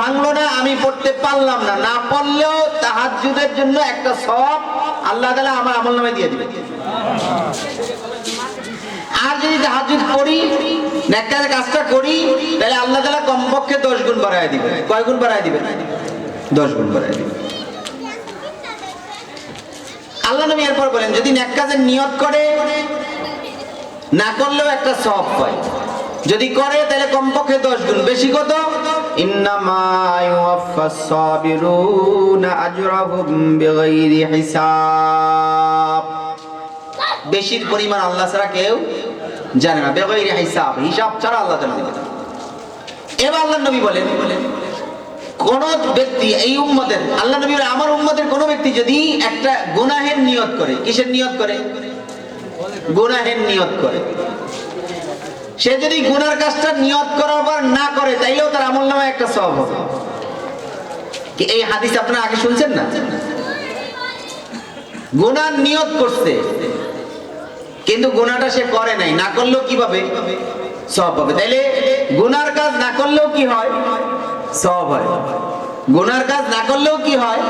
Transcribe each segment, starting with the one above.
ভাঙলো না, আমি পড়তে পারলাম না। না পড়লেও তাহাজ্জুদের জন্য একটা সব আল্লাহ তাআলা আমার আমল নামে দিয়ে দিবে আর যদি কাজটা করি, তাহলে আল্লাহ তাআলা কমপক্ষে 10 গুণ বাড়ায় দিবে কয় গুণ দিবে 10 গুণ দিবে আল্লাহ নবী এরপর বলেন, যদি নেক কাজের নিয়ত করে, না করলেও একটা সব হয়। যদি করে, তাহলে কমপক্ষে দশ গুণ। বেশি কত? বেশির পরিমাণ আল্লাহ ছাড়া কেউ জানে না বেগাইরি হিসাব হিসাব ছাড়া আল্লাহ জানে দিবে এবার আল্লাহ নবী বলেন কোন ব্যক্তি এই উম্মতের আল্লাহ নবী বলেন, আমার উম্মতের কোন ব্যক্তি যদি একটা গুনাহের নিয়ত করে কিসের নিয়ত করে? গুনাহের নিয়ত করে। সে যদি গুনার কাজটা নিয়ত করার পর না করে, তাইলেও তার আমল নামে একটা সব হবে। এই হাদিস আপনারা আগে শুনছেন না? গুনার নিয়ত করছে, কিন্তু গুনাটা সে করে নাই, না করলেও কি পাবে সব পাবে তাইলে গুনার কাজ না করলেও কি হয়? সব হয়। গুনার কাজ না করলেও কি হয়?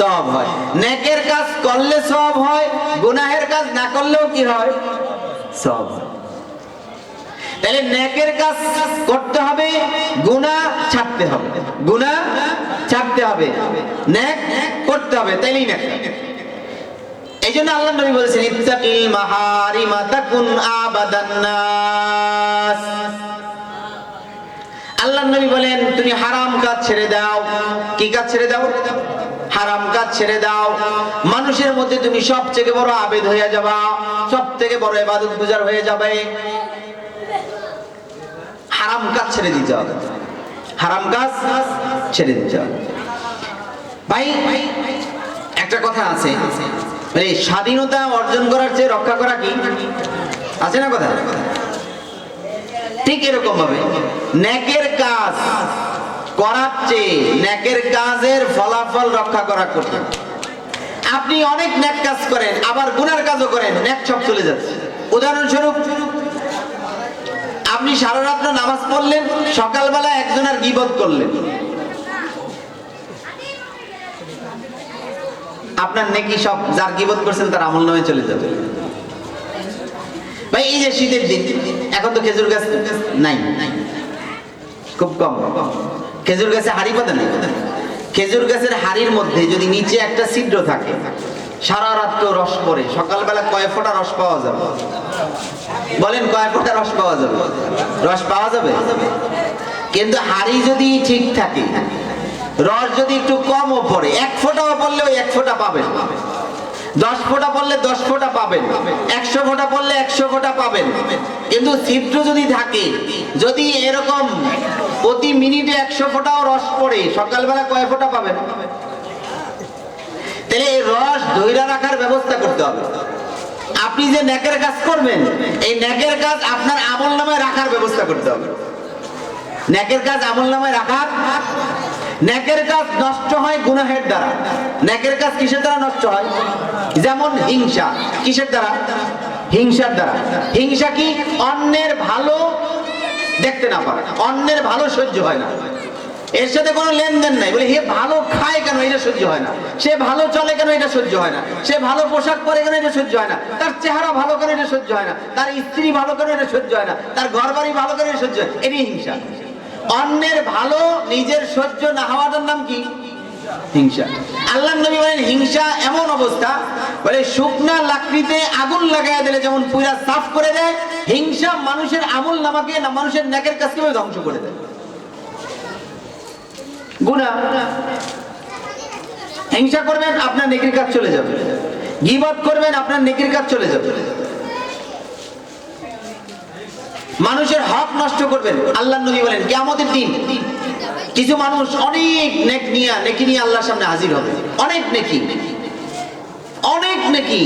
সব হয়। নেকের কাজ করলে সব হয়, গুনাহের কাজ না করলেও কি হয়? সব হয়। তাহলে নেকের কাজ করতে হবে, গুনাহ ছাড়তে হবে। গুনাহ ছাড়তে হবে। নেক করতে হবে, তাইলেই নেক এই জন্য আল্লাহ নবী বলেছেন, ইত্তাকিল মাহারিমা তাকুন আবাদান আল্লাহ নবী বলেন, তুমি হারাম কাজ ছেড়ে দাও। কি কাজ ছেড়ে দাও? হারাম কাজ ছেড়ে দাও। মানুষের মধ্যে তুমি সবথেকে বড় আবেদ হয়ে যাবা সব থেকে বড় ইবাদত গুজার হয়ে যাবে। হারাম কাজ ছেড়ে দিতে হবে। হারাম কাজ ছেড়ে দিতে হবে। ভাই, একটা কথা আছে। মানে স্বাধীনতা অর্জন করার চেয়ে রক্ষা করা কি? আছে না কথা? ঠিক এরকম ভাবে। নেকের কাজ করার চেয়ে নেকের কাজের ফলাফল রক্ষা করা কঠিন। আপনি অনেক নেক কাজ করেন, আবার গুনার কাজও করেন নেক সব চলে যাচ্ছে। উদাহরণস্বরূপ আপনি সারা রাত্র নামাজ পড়লেন, সকালবেলা একজনের গিবত করলেন। আপনার নেকি সব যার গিবত করছেন তার আমল নামে চলে যাবে। ভাই, এই যে শীতের দিন, এখন তো খেজুর গাছ নাই। খুব কম। খেজুর গাছে হাড়ি পাতা নাই। খেজুর গাছের হাড়ির মধ্যে যদি নিচে একটা ছিদ্র থাকে সারা রাত কেউ রস পড়ে সকালবেলা কয় ফোঁটা রস পাওয়া যাবে? বলেন, কয় ফোঁটা রস পাওয়া যাবে? রস পাওয়া যাবে? কিন্তু হাড়ি যদি ঠিক থাকে, রস যদি একটু কমও পড়ে, এক ফোঁটাও পড়লে ওই এক ফোঁটা পাবেন। দশ ফোঁটা পড়লে দশ ফোঁটা পাবেন। একশো ফোঁটা পড়লে একশো ফোঁটা পাবেন। কিন্তু ছিদ্র যদি থাকে, যদি এরকম প্রতি মিনিটে একশো ফোঁটাও রস পড়ে, সকালবেলা কয় ফোঁটা পাবেন? তাহলে এই রস ধৈরা রাখার ব্যবস্থা করতে হবে। আপনি যে ন্যাকের কাজ করবেন, এই ন্যাকের কাজ আপনার আমল নামায় রাখার ব্যবস্থা করতে হবে। ন্যাকের কাজ আমল নামায় রাখার? ন্যাকের কাজ নষ্ট হয় গুনাহের দ্বারা। নেকের কাজ কিসের দ্বারা নষ্ট হয়? যেমন হিংসা। কিসের দ্বারা? হিংসার দ্বারা। হিংসা কি অন্যের ভালো দেখতে না পারে অন্যের ভালো সহ্য হয় না। এর সাথে কোনো লেনদেন নাই। বলে, হে, ভালো খায় কেন? এটা সহ্য হয় না। সে ভালো চলে কেন? এটা সহ্য হয় না। সে ভালো পোশাক পরে কেন? এটা সহ্য হয় না। তার চেহারা ভালো কেন? এটা সহ্য হয় না। তার স্ত্রী ভালো কেন? এটা সহ্য হয় না। তার ঘর বাড়ি ভালো কেন? এটা সহ্য হয় এটাই হিংসা। অন্যের ভালো নিজের সহ্য না হওয়াটার নাম কি? হিংসা। আল্লাহ নবী বলেন, হিংসা এমন অবস্থা, বলে, শুকনা লাকড়িতে আগুন লাগায় দিলে যেমন পুরা সাফ করে দেয়, হিংসা মানুষের আমল নামাকে না মানুষের নেকের কাজকে ধ্বংস করে দেয়। গুণা হিংসা করবেন, আপনার নেকির কাজ চলে যাবে। গিবত করবেন, আপনার নেকির কাজ চলে যাবে। মানুষের হক নষ্ট করবেন আল্লাহ নবী বলেন কেমতের দিন কিছু মানুষ অনেক নেক নিয়ে, নেকি নিয়ে আল্লাহর সামনে হাজির হবে। অনেক নেকি। অনেক নেকি।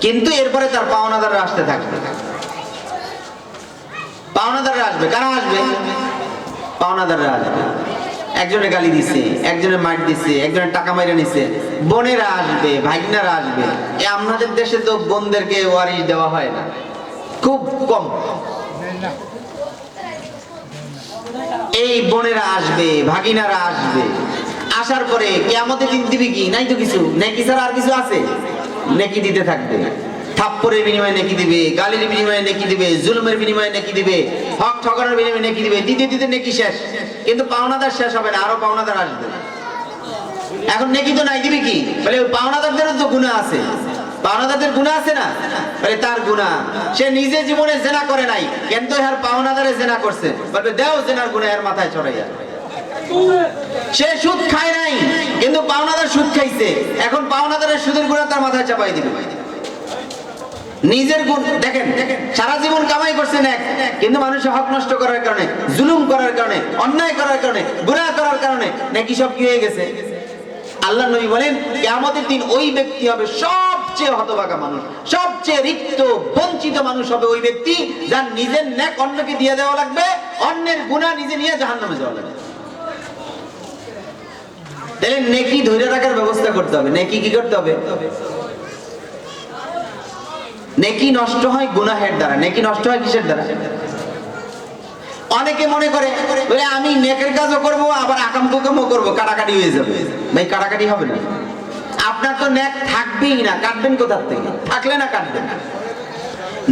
কিন্তু এরপরে তার পাওনাদাররা আসতে থাকবে। পাওনাদাররা আসবে, কারা আসবে? পাওনাদাররা একজনে গালি দিছে, একজনে মার দিছে একজনের টাকা মাইরা নিছে। বোনেরা আসবে ভাগনারা আসবে। এ আমাদের দেশে তো বোনদেরকে ওয়ারিশ দেওয়া হয় না। খুব কম। এই বোনেরা আসবে, ভাগিনারা আসবে। আসার পরে কেয়ামতের দিন দিবি কি? নাই তো কিছু। নেকি ছাড়া আর কিছু আছে? নেকি দিতে থাকবে। থাপ্পরের বিনিময়ে নেকি দিবে, গালির বিনিময়ে নেকি দিবে, জুলুমের বিনিময়ে নেকি দিবে, হক ঠকানোর বিনিময়ে নেকি দিবে, দিতে দিতে নেকি শেষ। কিন্তু পাওনাদার শেষ হবে না, আরও পাওনাদার আসবে। এখন নেকি তো নাই দিবি কি? বলে ওই পাওনাদারদেরও তো গুণা আছে। পাওনাদারদের গুণা আছে না? বলে তার গুণা। সে নিজে জীবনে জেনা করে নাই, কিন্তু এর পাওনাদারে জেনা করছে। বলবে, দেও জেনার গুণা এর মাথায় চড়াইয়া। সে সুদ খায় নাই, কিন্তু পাওনাদার সুদ খাইছে। এখন পাওনাদারের সুদের গুণা তার মাথায় চাপাই দিবে। নিজের গুণ, দেখেন সারা জীবন কামাই করছেন এক, কিন্তু মানুষের হক নষ্ট করার কারণে, জুলুম করার কারণে, অন্যায় করার কারণে, গুনাহ করার কারণে, নাকি সব কি হয়ে গেছে? আল্লাহ নবী বলেন, কিয়ামতের দিন ওই ব্যক্তি হবে সবচেয়ে হতভাগা মানুষ, সবচেয়ে রিক্ত, বঞ্চিত মানুষ হবে ওই ব্যক্তি, যার নিজের ন্যাক অন্যকে দিয়ে দেওয়া লাগবে, অন্যের গুনাহ নিজে নিয়ে জাহান্নামে যাওয়া লাগবে। তাহলে নেকি ধরে রাখার ব্যবস্থা করতে হবে, নেকি কি করতে হবে? নেকি নষ্ট হয় গুনাহের দ্বারা। নেকি নষ্ট হয় কিসের দ্বারা? অনেকে মনে করে, বলে আমি নেকের কাজও করব, আবার আকাম কুকামও করব, কাটাকাটি হয়ে যাবে। ভাই, কাটাকাটি হবে না। আপনার তো নেক থাকবেই না, কাটবেন কোথার থেকে? থাকলে না কাটবেন।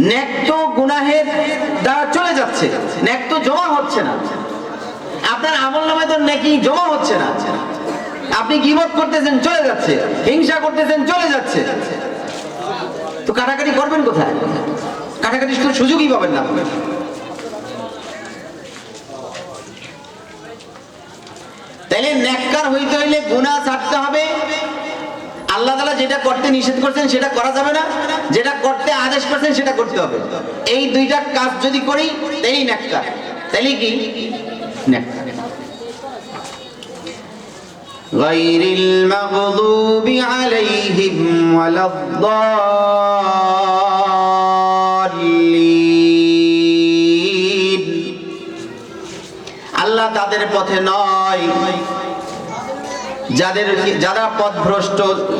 নেক তো গুনাহের দ্বারা চলে যাচ্ছে, নেক তো জমা হচ্ছে না। আপনার আমল নামে তো নেকি জমা হচ্ছে না। আপনি গিবত করতেছেন, চলে যাচ্ছে। হিংসা করতেছেন, চলে যাচ্ছে। তো কাটাকাটি করবেন কোথায়? কাটাকাটি শুধু সুযোগই পাবেন না। তাইলে নেককার হইতে হইলে গুনাহ ছাড়তে হবে। আল্লাহ তাআলা যেটা করতে নিষেধ করছেন সেটা করা যাবে না। যেটা করতে আদেশ করছেন সেটা করতে হবে। এই দুইটা কাজ যদি করি, তাইলেই নেককার তাইলে কি? নেককার غير المغضوب عليهم ولا الضالين আল্লাহ তাদের পথে নয় যাদের যারা পথভ্রষ্ট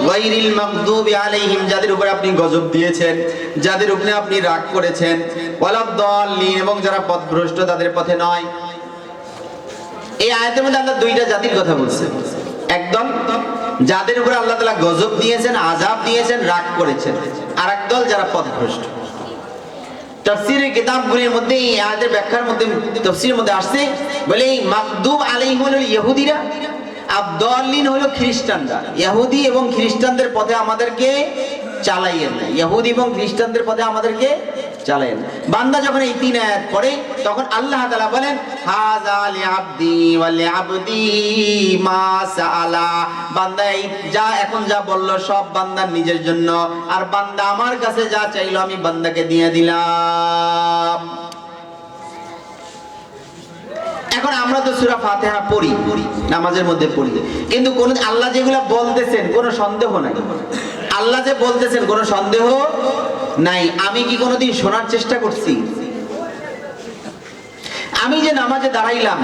গায়রিল মাগদুবি আলাইহিম যাদের উপরে আপনি গজব দিয়েছেন যাদের উপরে আপনি রাগ করেছেন ওয়ালাদ-দাল্লিন এবং যারা পথভ্রষ্ট তাদের পথে নয় এই আয়াতের মধ্যে আল্লাহ দুইটা জাতির কথা বলছেন একদল যাদের উপরে আল্লাহ তালা গজব দিয়েছেন, আযাব দিয়েছেন, রাগ করেছেন। আর একদল যারা পথভ্রষ্ট। মধ্যে, এই ব্যাখ্যার মধ্যে মধ্যে মাকদুব আবদলিন হলো খ্রিস্টানরা। এবং খ্রিস্টানদের আমাদেরকে এবং খ্রিস্টানদের আমাদেরকে চালাইয়েন বান্দা যখন এই তিন আয়াত পড়ে, তখন আল্লাহ তাআলা বলেন, হাযা লিআবদি ওয়া লিআবদি মা সাআলা। বান্দা এই যা এখন যা বলল সব বান্দার নিজের জন্য। আর বান্দা আমার কাছে যা চাইলো আমি বান্দাকে দিয়ে দিলাম। এখন আমরা তো সূরা ফাতিহা পড়ি, নামাজের মধ্যে পড়ি। কিন্তু কোন আল্লাহ যেগুলা বলতেছেন, কোনো সন্দেহ নাই। আল্লাহ যে বলতেছেন, কোনো সন্দেহ নাই, আমি কি কোনোদিন শোনার চেষ্টা করছি? আমি যে নামাজে দাঁড়াইলাম,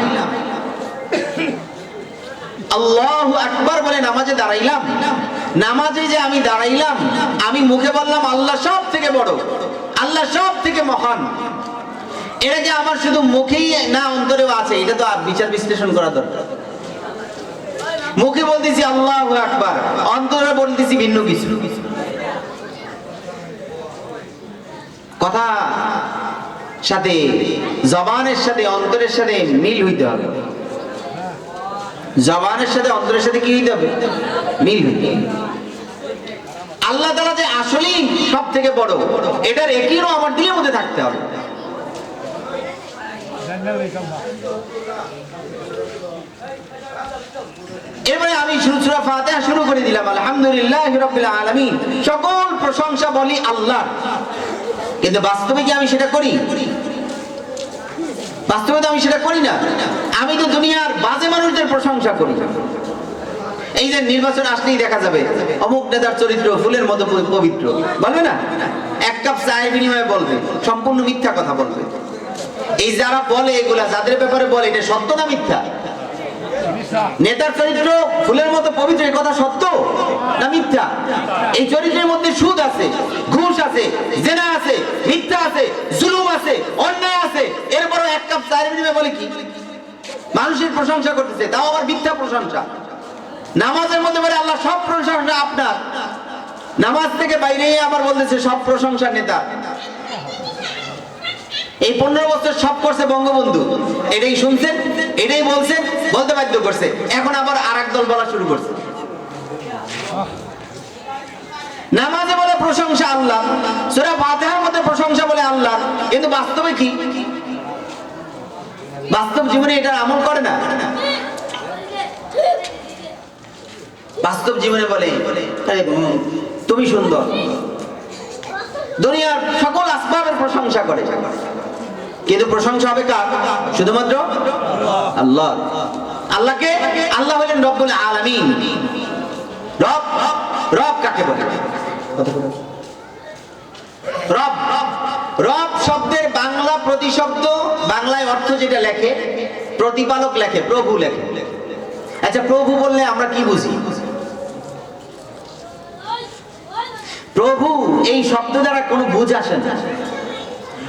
আল্লাহ আকবার বলে নামাজে দাঁড়াইলাম, নামাজে যে আমি দাঁড়াইলাম, আমি মুখে বললাম, আল্লাহ সব থেকে বড়, আল্লাহ সব থেকে মহান। এটা যে আমার শুধু মুখেই না, অন্তরেও আছে, এটা তো বিচার বিশ্লেষণ করা দরকার। মুখে বলতেছি আল্লাহ আকবার, অন্তরে বলতেছি ভিন্ন কিছু। কথা সাথে, জবানের সাথে, অন্তরের সাথে মিল হইতে হবে। জবানের সাথে, অন্তরের সাথে কি হইতে হবে? মিল হইতে আল্লাহ তালা যে আসলেই সব থেকে বড়, এটার একইও আমার দিলের মধ্যে থাকতে হবে। এরপরে আমি সুরা ফাতিহা শুরু করে দিলাম। আলহামদুলিল্লাহ রাব্বিল সকল প্রশংসা বলি আল্লাহ কিন্তু বাস্তবে কি আমি সেটা করি? বাস্তবে তো আমি সেটা করি না। আমি তো দুনিয়ার বাজে মানুষদের প্রশংসা করি। এই যে নির্বাচন আসলেই দেখা যাবে, অমুক নেতার চরিত্র ফুলের মতো পবিত্র। বলবে না? এক কাপ চায়ের বিনিময়ে বলবে, সম্পূর্ণ মিথ্যা কথা বলবে। এই যারা বলে এগুলা, যাদের ব্যাপারে বলে, এটা সত্য না মিথ্যা? নেতার চরিত্র ফুলের মতো পবিত্র এই কথা সত্য না মিথ্যা? এই চরিত্রের মধ্যে সুদ আছে, ঘুষ আছে, জেনা আছে, মিথ্যা আছে, জুলুম আছে, অন্যায় আছে। এরপরও এক কাপ চায়ের বিনিময়ে বলে কি? মানুষের প্রশংসা করতেছে, তাও আবার মিথ্যা প্রশংসা। নামাজের মধ্যে বলে, আল্লাহ, সব প্রশংসা আপনার। নামাজ থেকে বাইরে আবার বলতেছে, সব প্রশংসা নেতা। এই পনেরো বছর সব করছে বঙ্গবন্ধু। এটাই শুনছেন, এটাই বলছেন বলতে বাধ্য করছে। এখন আবার আর দল বলা শুরু করছে। নামাজে বলে প্রশংসা আল্লাহ, সুরা ফাতিহার মধ্যে প্রশংসা বলে আল্লাহ, কিন্তু বাস্তবে কি? বাস্তব জীবনে এটা আমল করে না। বাস্তব জীবনে বলে তুমি সুন্দর। দুনিয়ার সকল আসবাবের প্রশংসা করে। কিন্তু প্রশংসা হবে কার? শুধুমাত্র আল্লাহ আল্লাহকে? আল্লাহ হলেন আলামিন। রব রব কাকে বলে? রব রব শব্দের বাংলা প্রতিশব্দ, বাংলায় অর্থ যেটা লেখে, প্রতিপালক লেখে, প্রভু লেখে। আচ্ছা প্রভু বললে আমরা কি বুঝি? প্রভু, এই শব্দ দ্বারা কোনো বুঝ আসে না।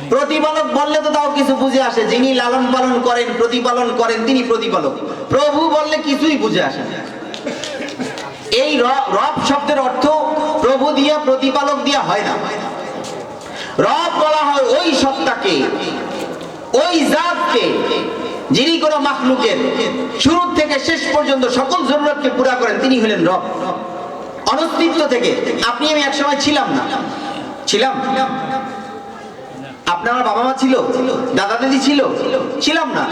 প্রতিপালক বললে তো তাও কিছু বুঝে আসে। যিনি লালন পালন করেন, প্রতিপালন করেন, তিনি প্রতিপালক। প্রভু বললে কিছুই বুঝে আসে এই রব শব্দের অর্থ প্রভু দিয়া, প্রতিপালক দিয়া হয় না। রব বলা হয় ওই সত্তাকে, ওই জাতকে, যিনি কোনো মাখলুকের শুরু থেকে শেষ পর্যন্ত সকল জরুরতকে পুরা করেন, তিনি হলেন রব। অনস্তিত্ব থেকে, আপনি আমি একসময় ছিলাম না। ছিলাম? আপনার বাবা মা ছিল? দাদা দিদি ছিল? ছিলাম না।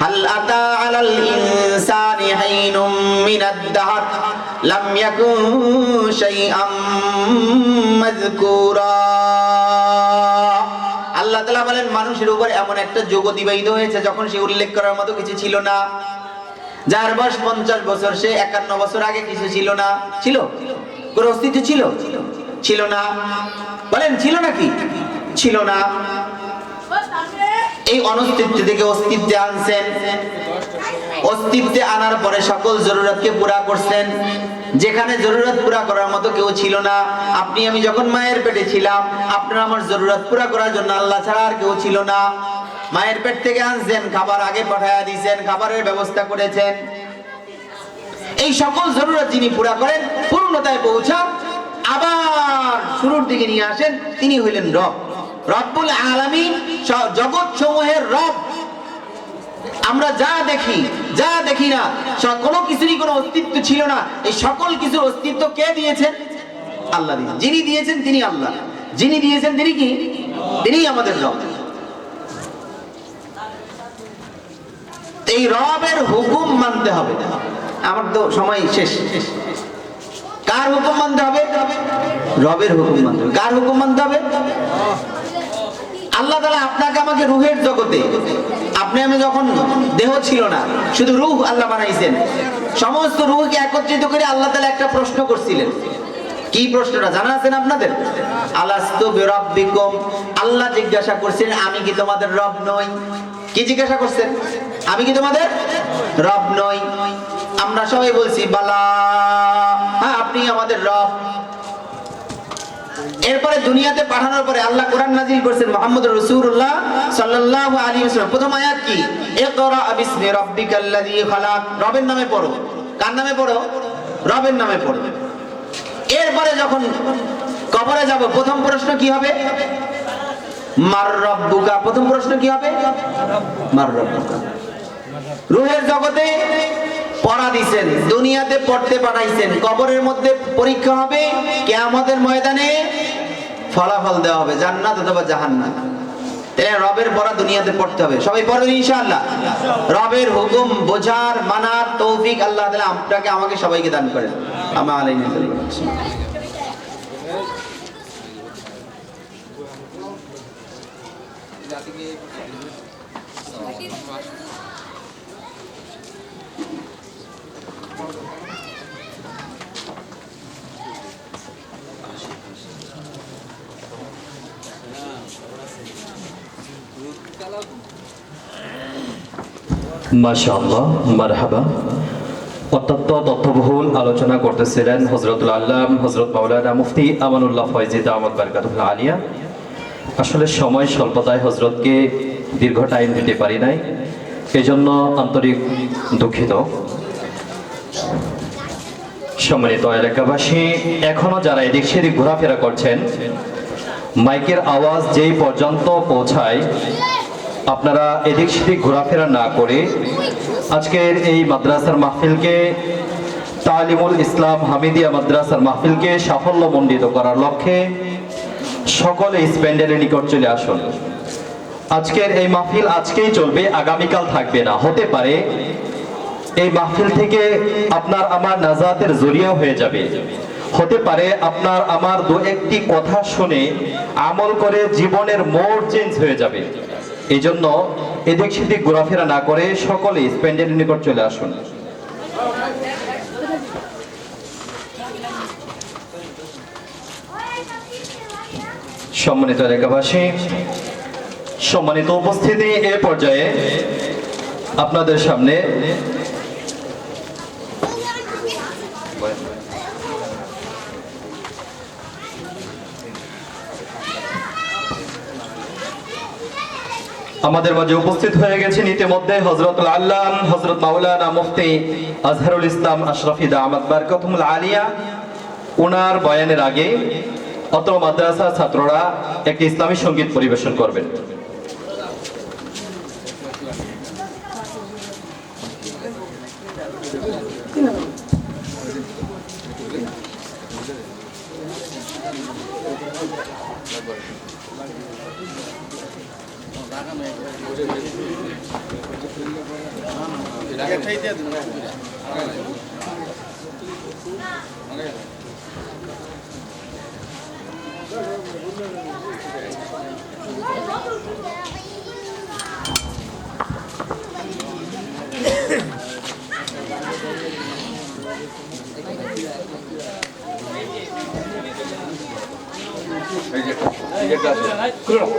هل أتى على الإنسان حين من الدهر لم يكن شيئا مذكورا আল্লাহ তালা বলেন মানুষের উপর এমন একটা যোগ অতিবাহিত হয়েছে যখন সে উল্লেখ করার মতো কিছু ছিল না যার বয়স পঞ্চাশ বছর সে একান্ন বছর আগে কিছু ছিল না ছিল কোন অস্তিত্ব ছিল ছিল না বলেন ছিল নাকি ছিল না এই অনস্তিত্ব থেকে অস্তিত্বে আনছেন। অস্তিত্বে আনার পরে সকল জরুরতকে পুরা করছেন। যেখানে জরুরত পুরা করার মতো কেউ ছিল না। আপনি, আমি যখন মায়ের পেটে ছিলাম, আপনার আমার জরুরত পুরা করার জন্য আল্লাহ ছাড়া আর কেউ ছিল না। মায়ের পেট থেকে আনছেন, খাবার আগে পাঠায়া দিয়েছেন খাবারের ব্যবস্থা করেছেন। এই সকল জরুরত যিনি পুরা করেন, পূর্ণতায় পৌঁছান, আবার শুরুর দিকে নিয়ে আসেন, তিনি হইলেন রব। রব্বুল আলামিন স- জগৎ সমূহের রব। আমরা যা দেখি যা দেখি না কোনো কিছুরই কোনো অস্তিত্ব ছিল না। এই সকল কিছুর অস্তিত্ব কে দিয়েছেন? আল্লাহ যিনি দিয়েছেন তিনি আল্লাহ। যিনি দিয়েছেন তিনি কি? তিনিই আমাদের রব। এই রবের হুকুম মানতে হবে। আমার তো সময় শেষ। কার হুকুম মানতে হবে? রবের হুকুম মানতে হবে। কার হুকুম মানতে হবে? আল্লাহ তালা আপনাকে আমাকে রুহের জগতে। আপনি আমি যখন দেহ ছিল না, শুধু রুহ আল্লাহ বানাইছেন। সমস্ত রুহকে একত্রিত করে আল্লাহ তালা একটা প্রশ্ন করছিলেন। কি প্রশ্নটা, জানা আছেন আপনাদের? আলাস্তু বিরাব্বিকুম। আল্লাহ জিজ্ঞাসা করছেন, আমি কি তোমাদের রব নই? কি জিজ্ঞাসা করছেন? আমি কি তোমাদের রব নই? আমরা সবাই বলছি, বালা। হ্যাঁ আপনি আমাদের রব। এরপরে দুনিয়াতে পাঠানোর পরে আল্লাহ কোরআন নাজিল করছেন মোহাম্মদ রাসূলুল্লাহ সাল্লাল্লাহু আলাইহি ওয়াসাল্লাম। প্রথম আয়াত কি? ইকরা বিসমি রাব্বিকাল্লাযী খালাক। রবের নামে পড়ো। কার নামে পড়ো? রবের নামে পড়ো। এরপরে যখন কবরে যাব, প্রথম প্রশ্ন কি হবে? মার রব্বুকা। প্রথম প্রশ্ন কি হবে? মার রব্বুকা। রুহের জগতে পড়া দিছেন, দুনিয়াতে পড়তে পাঠাইছেন কবরের মধ্যে পরীক্ষা হবে, কেয়ামতের ময়দানে ফলাফল দেওয়া হবে, জান্নাত অথবা জাহান্নাত। তাহলে রবের পড়া দুনিয়াতে পড়তে হবে। সবাই পড়বেন ইনশাআল্লাহ। রবের হুকুম বোঝার, মানার তৌফিক আল্লাহ তাআলা আপনাকে, আমাকে সবাইকে দান করেন। আমা আলাইনা মাশাআল্লাহ, মারহাবা। অত্যন্ত তথ্যবহুল আলোচনা করতেছিলেন হজরতুল আল্লাম হজরত মাওলানা মুফতি আমানুল্লাহ ফয়জিদ আহমদ বারকাতুল্লাহ আলিয়া। আসলে সময় স্বল্পতায় হজরতকে দীর্ঘ টাইম দিতে পারি নাই এই জন্য আন্তরিক দুঃখিত। সম্মানিত এলাকাবাসী, এখনও যারা এদিক সেদিক ঘোরাফেরা করছেন, মাইকের আওয়াজ যেই পর্যন্ত পৌঁছায় আপনারা এদিক সেদিক ঘোরাফেরা না করে আজকের এই মাদ্রাসার মাহফিলকে তালিমুল ইসলাম হামিদিয়া মাদ্রাসার মাহফিলকে সাফল্যমণ্ডিত করার লক্ষ্যে সকলে স্প্যান্ডেলের নিকট চলে আসুন। আজকের এই মাহফিল আজকেই চলবে, আগামীকাল থাকবে না। হতে পারে এই মাহফিল থেকে আপনার আমার নাজাতের জরিয়া হয়ে যাবে। হতে পারে আপনার আমার দু একটি কথা শুনে আমল করে জীবনের মোড় চেঞ্জ হয়ে যাবে। এই জন্য এদিক সেদিক ঘোরাফেরা না করে সকলে স্প্যান্ডেলের নিকট চলে আসুন। সম্মানিত এলাকাবাসী, সম্মানিত উপস্থিতি এ পর্যায়ে আপনাদের সামনে আমাদের মাঝে উপস্থিত হয়ে গেছেন ইতিমধ্যে হজরত আল্লাহ হজরত মাওলানা মুফতি আজহারুল ইসলাম আশরাফি আহমদ বারকাতুল আলিয়া। ওনার বয়ানের আগে অত্র মাদ্রাসা ছাত্ররা একটি ইসলামী সংগীত পরিবেশন করবেন। 내가 트레이드해야 된다고. 이제 이제까지 그럼.